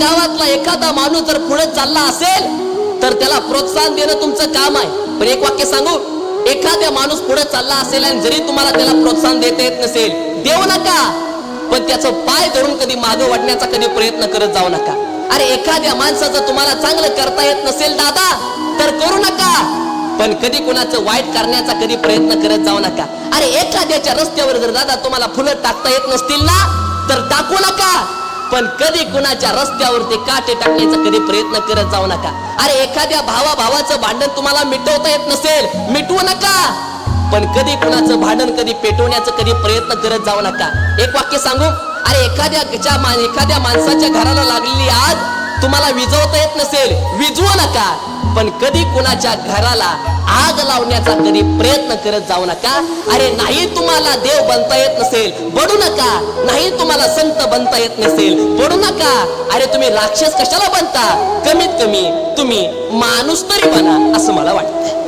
गावातला एखादा माणूस जर पुढे चालला असेल तर त्याला प्रोत्साहन देणं तुमचं काम आहे. पण एक वाक्य सांगू एखाद्या माणूस पुढे चालला असेल आणि जरी तुम्हाला त्याला प्रोत्साहन देता येत नसेल देऊ नका. पण त्याचं पाय धरून कधी मागे वाढण्याचा कधी प्रयत्न करत जाऊ नका. अरे एखाद्या माणसाचं तुम्हाला चांगलं करता येत नसेल दादा तर करू नका. पण कधी कुणाचं वाईट करण्याचा कधी प्रयत्न करत जाऊ नका. अरे एखाद्याच्या रस्त्यावर जर दादा तुम्हाला फुलं टाकता येत नसतील ना तर टाकू नका. पण कधी कुणाच्या रस्त्यावरती काटे टाकण्याचा कधी प्रयत्न करत जाऊ नका. अरे एखाद्या भावा भावाचं भांडण तुम्हाला मिटवता येत नसेल मिटवू नका. पण कधी कुणाचं भांडण कधी पेटवण्याचा कधी प्रयत्न करत जाऊ नका. एक वाक्य सांगू? अरे एखाद्या च्या एखाद्या माणसाच्या घराला लागलेली आग तुम्हाला विजवता येत नसेल विजवू नका. पण कधी कुणाच्या घराला आग लावण्याचा कधी प्रयत्न करत जाऊ नका. अरे नाही तुम्हाला देव बनता येत नसेल बडू नका. नाही तुम्हाला संत बनता येत नसेल बडू नका. अरे तुम्ही राक्षस कशाला बनता? कमीत कमी तुम्ही माणूस तरी बना असं मला वाटतं